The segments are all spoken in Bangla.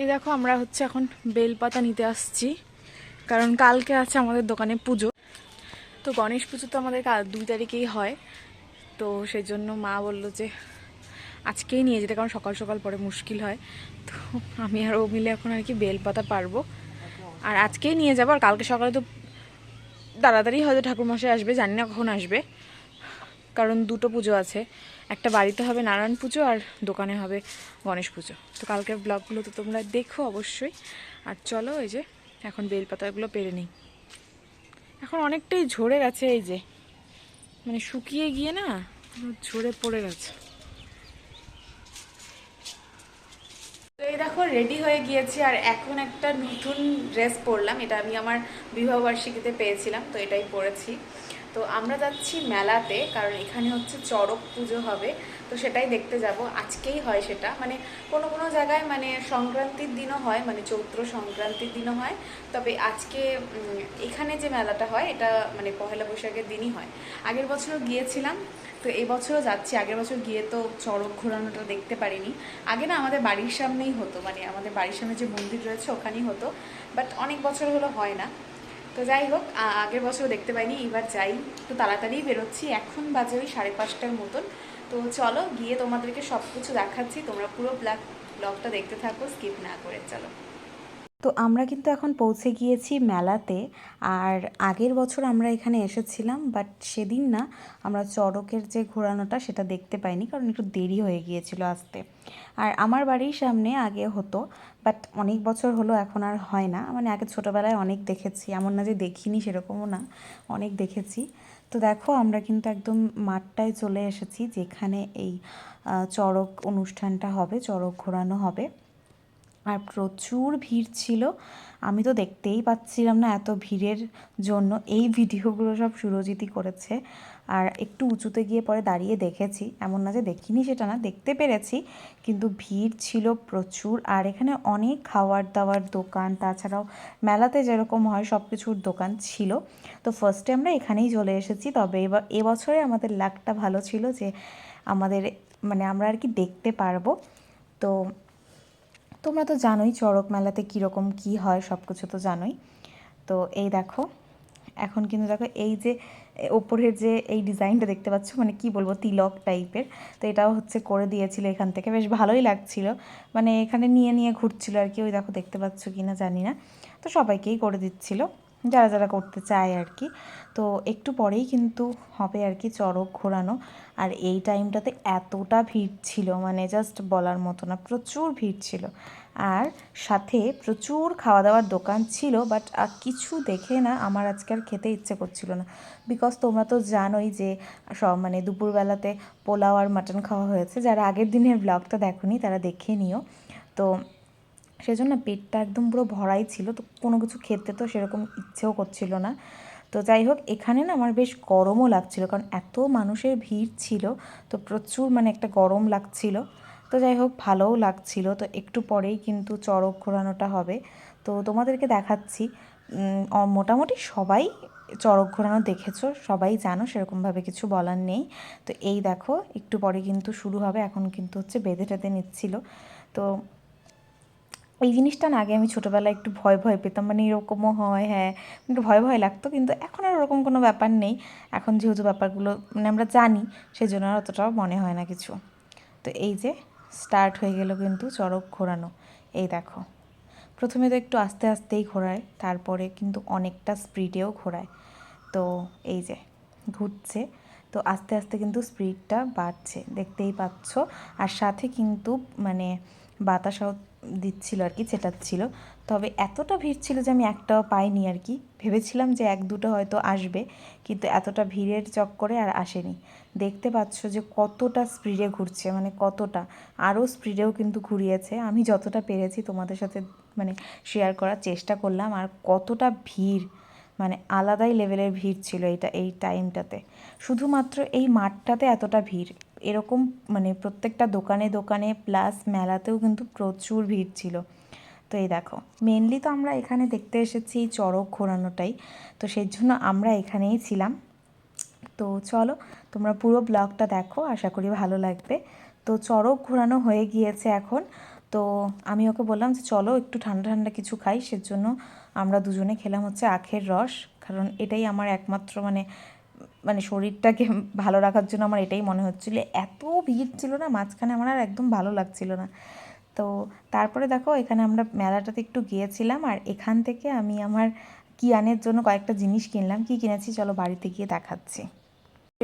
এই দেখো, আমরা হচ্ছে এখন বেলপাতা নিতে আসছি, কারণ কালকে আছে আমাদের দোকানে পুজো। তো গণেশ পুজো তো আমাদের কাল দুই তারিখেই হয়, তো সেই জন্য মা বলল যে আজকেই নিয়ে যেতে, কারণ সকাল সকাল পরে মুশকিল হয়। তো আমি আর ও মিলে এখন আর কি বেলপাতা পারব। আর আজকেই নিয়ে যাব, আর কালকে সকালে তো তাড়াতাড়ি হয়তো ঠাকুরমশাই আসবে, জানি না কখন আসবে। কারণ দুটো পুজো আছে। একটা বাড়িতে হবে নারায়ণ পুজো আর দোকানে হবে গণেশ পুজো। তো কালকের ব্লগগুলো তো তোমরা দেখো অবশ্যই। আর চলো এই যে, এখন বেলপাতাগুলো পেরে নিই। এখন অনেকটাই ঝরে গেছে এই যে। মানে শুকিয়ে গিয়ে না ঝরে পড়ে গেছে। তো এই দেখো রেডি হয়ে গিয়েছি আর এখন একটা নতুন ড্রেস পরলাম। এটা আমি আমার বিবাহবার্ষিকীতে পেয়েছিলাম, তো এটাই পরেছি। তো আমরা যাচ্ছি মেলাতে, কারণ এখানে হচ্ছে চড়ক পুজো হবে। তো সেটাই দেখতে যাব। আজকেই হয় সেটা। মানে কোনো কোনো জায়গায় মানে সংক্রান্তির দিনও হয় মানে চৈত্র সংক্রান্তির দিনও হয়। তবে আজকে এখানে যে মেলাটা হয়, এটা মানে পহেলা বৈশাখের দিনই হয়। আগের বছরও গিয়েছিলাম, তো এই বছরও যাচ্ছি। আগের বছর গিয়ে তো চড়ক ঘোরানোটা দেখতে পারিনি। আগে না আমাদের বাড়ির সামনেই হতো মানে আমাদের বাড়ির সামনে যে মন্দির রয়েছে, ওখানেই হতো। বাট অনেক বছর হলো হয় না। তো যাই হোক আগের বছর দেখতে পাইনি এবার যাই। তো তাড়াতাড়ি বেরোচ্ছি, এখন বাজে ওই সাড়ে পাঁচটার মতন। তো চলো, গিয়ে তোমাদেরকে সব কিছু দেখাচ্ছি, তোমরা পুরো ব্ল্যাক ব্লগটা দেখতে থাকো, স্কিপ না করে, চলো। তো আমরা কিন্তু এখন পৌঁছে গিয়েছি মেলাতে। আর আগের বছর আমরা এখানে এসেছিলাম বাট সেদিন না আমরা চড়কের যে ঘোরানোটা সেটা দেখতে পাইনি, কারণ একটু দেরি হয়ে গিয়েছিল আসতে। আর আমার বাড়ির সামনে আগে হতো বাট অনেক বছর হলো এখন আর হয় না। মানে আগে ছোটোবেলায় অনেক দেখেছি, এমন না যে দেখিনি সেরকমও না, অনেক দেখেছি। তো দেখো, আমরা কিন্তু একদম মাঠটায় চলে এসেছি, যেখানে এই চড়ক অনুষ্ঠানটা হবে, চড়ক ঘোরানো হবে। আর প্রচুর ভিড় ছিল। আমি তো দেখতেই পাচ্ছিলাম না এত ভিড়ের জন্য। এই ভিডিওগুলো সব সুরজিতই করেছে। আর একটু উঁচুতে গিয়ে পরে দাঁড়িয়ে দেখেছি। এমন না যে দেখিনি সেটা না, দেখতে পেরেছি। কিন্তু ভিড় ছিল প্রচুর। আর এখানে অনেক খাওয়ার দাওয়ার দোকান, তাছাড়াও মেলাতে যেরকম হয় সব কিছুর দোকান ছিল। তো ফার্স্টে আমরা এখানেই চলে এসেছি। তবে এবার এবছরে আমাদের লাকটা ভালো ছিল যে আমাদের মানে আমরা আর কি দেখতে পারব। তো তোমরা তো জানোই চড়ক মেলাতে কীরকম কি হয় সব কিছু তো জানোই। তো এই দেখো, এখন কিন্তু দেখো এই যে ওপরের যে এই ডিজাইনটা দেখতে পাচ্ছ মানে কি বলব, তিলক টাইপের। তো এটাও হচ্ছে করে দিয়েছিল এখান থেকে, বেশ ভালোই লাগছিল। মানে এখানে নিয়ে নিয়ে ঘুরছিল আর কি, ওই দেখো দেখতে পাচ্ছ কি না জানি না। তো সবাইকেই করে দিচ্ছিল। যারা যারা করতে চায় আর কি। তো একটু পরেই কিন্তু হবে আর কি চড়ক ঘোরানো। আর এই টাইমটাতে এতটা ভিড় ছিল মানে জাস্ট বলার মতো না, প্রচুর ভিড় ছিল। আর সাথে প্রচুর খাওয়া দাওয়ার দোকান ছিল বাট কিছু দেখে না আমার আজকে আর খেতে ইচ্ছে করছিল না। বিকজ তোমরা তো জানোই যে সব মানে দুপুরবেলাতে পোলাও আর মাটন খাওয়া হয়েছে। যারা আগের দিনের ব্লগটা দেখোনি, তারা দেখে নিও। তো সেজন্য পেটটা একদম পুরো ভরাই ছিল। তো কোনো কিছু খেতে তো সেরকম ইচ্ছেও করছিল না। তো যাই হোক, এখানে না আমার বেশ গরমও লাগছিল, কারণ এত মানুষের ভিড় ছিল, তো প্রচুর মানে একটা গরম লাগছিল। তো যাই হোক, ভালোও লাগছিল। তো একটু পরেই কিন্তু চড়ক ঘোরানোটা হবে। তো তোমাদেরকে দেখাচ্ছি মোটামুটি সবাই চড়ক ঘোরানো দেখেছ, সবাই জানো, সেরকমভাবে কিছু বলার নেই। তো এই দেখো, একটু পরে কিন্তু শুরু হবে, এখন কিন্তু হচ্ছে বেঁধে টেঁধে নিচ্ছিল। তো এই জিনিসটা না, আগে আমি ছোটোবেলায় একটু ভয় ভয় পেতাম। মানে এরকমও হয় হ্যাঁ। একটু ভয় ভয় লাগতো, কিন্তু এখন আর ওরকম কোনো ব্যাপার নেই। এখন যেহেতু ব্যাপারগুলো মানে আমরা জানি সেই জন্য আর অতটাও মনে হয় না কিছু। তো এই যে স্টার্ট হয়ে গেল কিন্তু চড়ক ঘোরানো। এই দেখো। প্রথমে তো একটু আস্তে আস্তেই ঘোরায়, তারপরে কিন্তু অনেকটা স্পিডেও ঘোরায়। তো এই যে, ঘুরছে। তো আস্তে আস্তে কিন্তু স্পিডটা বাড়ছে, দেখতেই পাচ্ছ। আর সাথে কিন্তু মানে বাতাসাও দিচ্ছিল আর কি চেটাচ্ছিল তবে এতটা ভিড় ছিল যে আমি একটাও পাইনি আর কি। ভেবেছিলাম যে এক দুটো হয়তো আসবে, কিন্তু এতটা ভিড়ের চক্করে আর আসেনি। দেখতে পাচ্ছ যে কতটা স্পিডে ঘুরছে মানে কতটা। আরও স্পিডেও কিন্তু ঘুরিয়েছে। আমি যতটা পেরেছি তোমাদের সাথে মানে শেয়ার করার চেষ্টা করলাম, আর কতটা ভিড় মানে আলাদাই লেভেলের ভিড় ছিল এটা, এই টাইমটাতে শুধুমাত্র এই মাঠটাতে এতটা ভিড়। এরকম মানে প্রত্যেকটা দোকানে দোকানে প্লাস মেলাতেও কিন্তু প্রচুর ভিড় ছিল। তো এই দেখো মেনলি তো আমরা এখানে দেখতে এসেছি চড়ক ঘোরানোটাই। তো সেই জন্য আমরা এখানেই ছিলাম। তো চলো, তোমরা পুরো ব্লগটা দেখো, আশা করি ভালো লাগবে। তো চড়ক ঘোরানো হয়ে গিয়েছে এখন। তো আমি ওকে বললাম যে, চলো একটু ঠান্ডা ঠান্ডা কিছু খাই। সেজন্য আমরা দুজনে খেলাম হচ্ছে আখের রস। কারণ এটাই আমার একমাত্র মানে মানে শরীরটাকে ভালো রাখার জন্য আমার এটাই মনে হচ্ছিল। এত ভিড় ছিল না, মাঝখানে আমার আর একদম ভালো লাগছিল না। তো তারপরে দেখো, এখানে আমরা মেলাটাতে একটু গিয়েছিলাম আর এখান থেকে আমি আমার কিয়ানের জন্য কয়েকটা জিনিস কিনলাম। কি কিনেছি চলো বাড়িতে গিয়ে দেখাচ্ছি।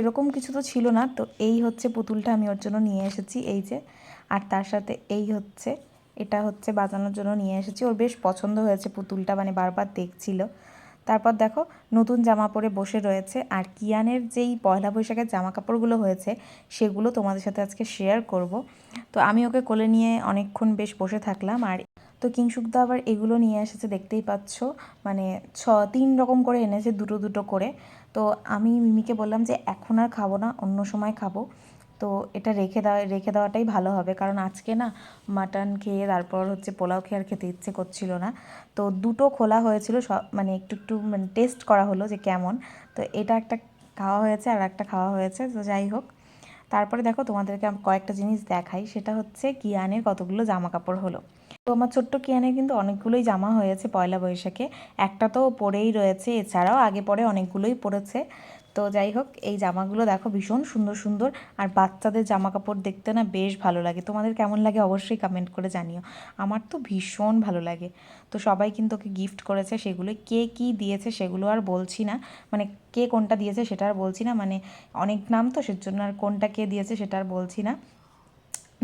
এরকম কিছু তো ছিল না, তো এই হচ্ছে পুতুলটা আমি ওর জন্য নিয়ে এসেছি, এই যে। আর তার সাথে এই হচ্ছে, এটা হচ্ছে বাজানোর জন্য নিয়ে এসেছি। ওর বেশ পছন্দ হয়েছে পুতুলটা মানে বারবার দেখছিল। তারপর দেখো নতুন জামা পরে বসে রয়েছে। আর কিয়ানের যেই পয়লা বৈশাখের জামা কাপড়গুলো হয়েছে, সেগুলো তোমাদের সাথে আজকে শেয়ার করব। তো আমি ওকে কোলে নিয়ে অনেকক্ষণ বেশ বসে থাকলাম। আর তো কিংসুকদা আবার এগুলো নিয়ে এসেছে, দেখতেই পাচ্ছ। মানে ছ, তিন রকম করে এনেছে দুটো দুটো করে। তো আমি মিমিকে বললাম যে, এখন আর খাব না, অন্য সময় খাব। তো এটা রেখে দেওয়া, রেখে দেওয়াটাই ভালো হবে। কারণ আজকে না মাটন খেয়ে তারপর হচ্ছে পোলাও খেয়ে আর খেতে ইচ্ছে করছিল না। তো দুটো খোলা হয়েছিল সব মানে একটু একটু মানে টেস্ট করা হলো যে কেমন। তো এটা একটা খাওয়া হয়েছে আর একটা খাওয়া হয়েছে, তো যাই হোক। তারপরে দেখো তোমাদেরকে আমি, কয়েকটা জিনিস দেখাই। সেটা হচ্ছে কিয়ানের কতগুলো জামা কাপড় হলো। তো আমার ছোট্ট কিয়ানের কিন্তু অনেকগুলোই জামা হয়েছে পয়লা বৈশাখে। একটা তো পরেই রয়েছে, এছাড়াও আগে পরে অনেকগুলোই পরেছে। তো যাই হোক, এই জামাগুলো দেখো ভীষণ সুন্দর সুন্দর। আর বাচ্চাদের জামা কাপড় দেখতে না বেশ ভালো লাগে। তোমাদের কেমন লাগে অবশ্যই কমেন্ট করে জানিও। আমার তো ভীষণ ভালো লাগে। তো সবাই কিন্তু ওকে গিফট করেছে, সেগুলো কে কী দিয়েছে সেগুলো আর বলছি না। মানে কে কোনটা দিয়েছে সেটা আর বলছি না। মানে অনেক নাম তো, সেজন্য আর কোনটা কে দিয়েছে সেটা আর বলছি না।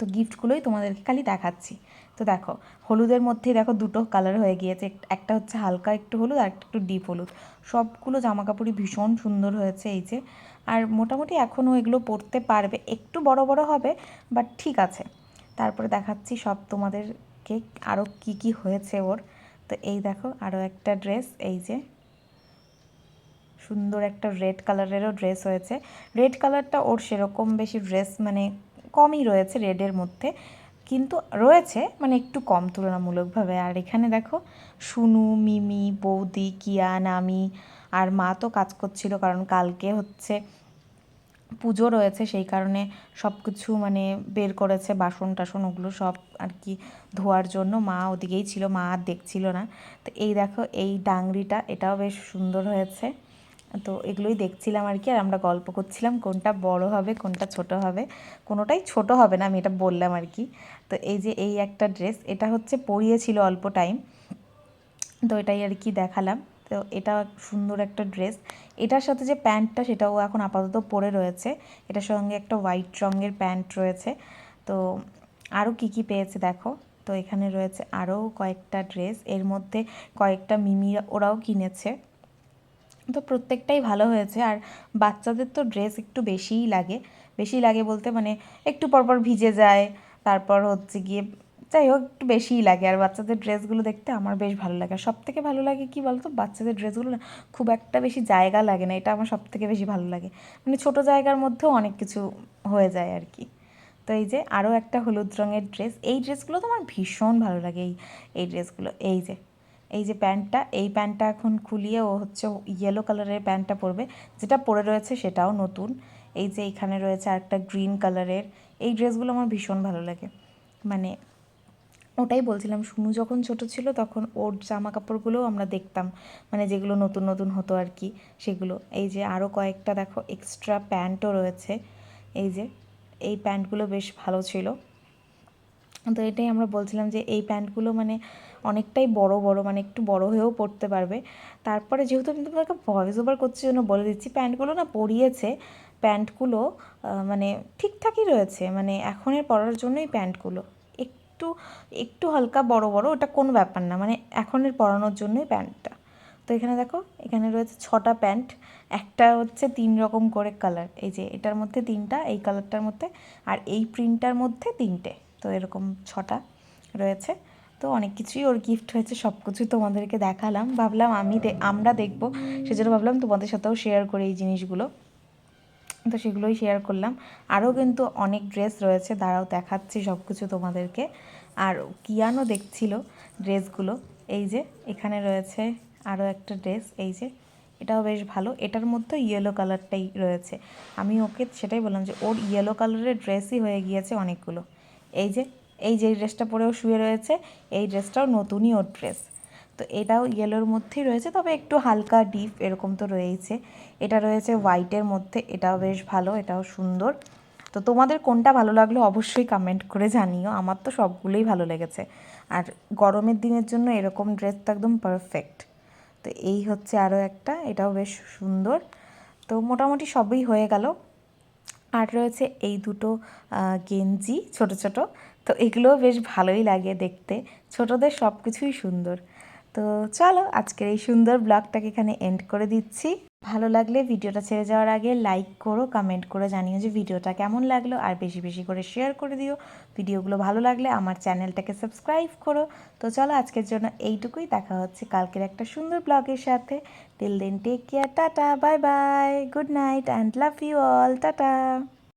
তো গিফটগুলোই তোমাদেরকে খালি দেখাচ্ছি। তো দেখো, হলুদের মধ্যেই দেখো দুটো কালার হয়ে গিয়েছে। একটা হচ্ছে হালকা, একটু হলুদ, আর একটা একটু ডিপ হলুদ। সবগুলো জামা কাপড়ই ভীষণ সুন্দর হয়েছে এই যে। আর মোটামুটি এখনও এগুলো পরতে পারবে। একটু বড় বড় হবে বাট ঠিক আছে। তারপরে দেখাচ্ছি সব তোমাদেরকে আরও কি কি হয়েছে ওর। তো এই দেখো আরও একটা ড্রেস এই যে। সুন্দর একটা রেড কালারেরও ড্রেস হয়েছে। রেড কালারটা ওর সেরকম বেশি ড্রেস মানে কমই রয়েছে রেডের মধ্যে। কিন্তু রয়েছে মানে একটু কম তুলনামূলকভাবে। আর এখানে দেখো, সুনু, মিমি, বৌদি কিয়ান আমি আর মা তো কাজ করছিল কারণ কালকে হচ্ছে পুজো রয়েছে, সেই কারণে সব কিছু মানে বের করেছে, বাসন টাসন ওগুলো সব আর কি ধোয়ার জন্য। মা ওদিকেই ছিল, মা আর দেখছিল না। তো এই দেখো, এই ডাংরিটা, এটাও বেশ সুন্দর হয়েছে। তো এগুলোই দেখছিলাম আর কি, আর আমরা গল্প করছিলাম কোনটা বড় হবে, কোনটা ছোট হবে। কোনোটাই ছোট হবে না, আমি এটা বললাম আর কি। তো এই যে এই একটা ড্রেস, এটা হচ্ছে পরিয়েছিল অল্প টাইম। তো এটাই আর কি দেখালাম। তো এটা সুন্দর একটা ড্রেস। এটার সাথে যে প্যান্টটা, সেটাও এখন আপাতত পরে রয়েছে। এটার সঙ্গে একটা হোয়াইট রঙের প্যান্ট রয়েছে। তো আরও কি কি পেয়েছে দেখো। তো এখানে রয়েছে আরও কয়েকটা ড্রেস। এর মধ্যে কয়েকটা মিমি ওরাও কিনেছে। তো প্রত্যেকটাই ভালো হয়েছে। আর বাচ্চাদের তো ড্রেস একটু বেশিই লাগে। বেশি লাগে বলতে মানে একটু পরপর ভিজে যায়, তারপর হচ্ছে গিয়ে যাই হোক, একটু বেশিই লাগে। আর বাচ্চাদের ড্রেসগুলো দেখতে আমার বেশ ভালো লাগে। আর সব থেকে ভালো লাগে কি বলতো? বাচ্চাদের ড্রেসগুলো না খুব একটা বেশি জায়গা লাগে না। এটা আমার সব থেকে বেশি ভালো লাগে। মানে ছোটো জায়গার মধ্যেও অনেক কিছু হয়ে যায় আর কি। তো এই যে আরও একটা হলুদ রঙের ড্রেস এই ড্রেসগুলো তো আমার ভীষণ ভালো লাগে। এই এই ড্রেসগুলো এই যে এই যে প্যান্টটা, এই প্যান্টটা এখন খুলিয়ে ও হচ্ছে ইয়েলো কালারের প্যান্টটা পরবে। যেটা পরে রয়েছে সেটাও নতুন। এই যে এখানে রয়েছে আরেকটা গ্রিন কালারের এই ড্রেসগুলো আমার ভীষণ ভালো লাগে। মানে ওটাই বলছিলাম শুনু যখন ছোট ছিল তখন ওর জামা কাপড়গুলোও আমরা দেখতাম। মানে যেগুলো নতুন নতুন হতো আর কি, সেগুলো। এই যে আরও কয়েকটা দেখো এক্সট্রা প্যান্টও রয়েছে। এই যে, এই প্যান্টগুলো বেশ ভালো ছিল। তো এটাই আমরা বলছিলাম যে এই প্যান্টগুলো মানে অনেকটাই বড় বড় মানে একটু বড় হয়েও পড়তে পারবে। তারপরে যেহেতু আমি তোমাকে ভয়েস ওভার করছি জন্য বলে দিচ্ছি, প্যান্টগুলো না পরিয়েছে। প্যান্টগুলো মানে ঠিকঠাকই রয়েছে মানে এখনের পরার জন্যই প্যান্টগুলো। একটু একটু হালকা বড় বড়, ওটা কোনো ব্যাপার না মানে এখনের পরানোর জন্যই প্যান্টটা। তো এখানে দেখো, এখানে রয়েছে ছটা প্যান্ট, একটা হচ্ছে তিন রকম করে কালার এই যে এটার মধ্যে তিনটা, এই কালারটার মধ্যে, আর এই প্রিন্টটার মধ্যে তিনটে। তো এরকম ছটা রয়েছে। তো অনেক কিছুই ওর গিফট হয়েছে সব কিছুই তোমাদেরকে দেখালাম। ভাবলাম আমি আমরা দেখব। সেজন্য ভাবলাম তোমাদের সাথেও শেয়ার করি এই জিনিসগুলো। তো সেগুলোই শেয়ার করলাম। আরও কিন্তু অনেক ড্রেস রয়েছে, দাঁড়াও দেখাচ্ছি সব কিছু তোমাদেরকে। আর কিয়ানও দেখছিল ড্রেসগুলো এই যে, এখানে রয়েছে আরও একটা ড্রেস এই যে, এটাও বেশ ভালো। এটার মধ্যে ইয়েলো কালারটাই রয়েছে। আমি ওকে সেটাই বললাম যে, ওর ইয়েলো কালারের ড্রেসই হয়ে গিয়েছে অনেকগুলো। এই যে এই যে ড্রেসটা পরেও শুয়ে রয়েছে, এই ড্রেসটাও নতুনই ওর ড্রেস। তো এটাও ইয়েলোর মধ্যেই রয়েছে, তবে একটু হালকা ডিপ এরকম তো রয়েইছে। এটা রয়েছে হোয়াইটের মধ্যে, এটাও বেশ ভালো, এটাও সুন্দর। তো তোমাদের কোনটা ভালো লাগল অবশ্যই কমেন্ট করে জানিও, আমার তো সবগুলোই ভালো লেগেছে। আর গরমের দিনের জন্য এরকম ড্রেস তো একদম পারফেক্ট তো এই হচ্ছে আরও একটা, এটাও বেশ সুন্দর। তো মোটামুটি সবই হয়ে গেল। আর রয়েছে এই দুটো গেঞ্জি, ছোট ছোট। তো এগুলোও বেশ ভালোই লাগে দেখতে। ছোটদের সব কিছুই সুন্দর। তো চলো আজকের এই সুন্দর ব্লগটাকে এখানে এন্ড করে দিচ্ছি। ভালো লাগলে ভিডিওটা ছেড়ে যাওয়ার আগে লাইক করো কমেন্ট করে জানিও যে ভিডিওটা কেমন লাগল। আর বেশি বেশি করে শেয়ার করে দিও। ভিডিওগুলো ভালো লাগলে আমার চ্যানেলটাকে সাবস্ক্রাইব করো। তো চলো আজকের জন্য এইটুকুই। দেখা হচ্ছে কালকের একটা সুন্দর ব্লগের সাথে। Till then take care tata bye bye good night and love you all tata.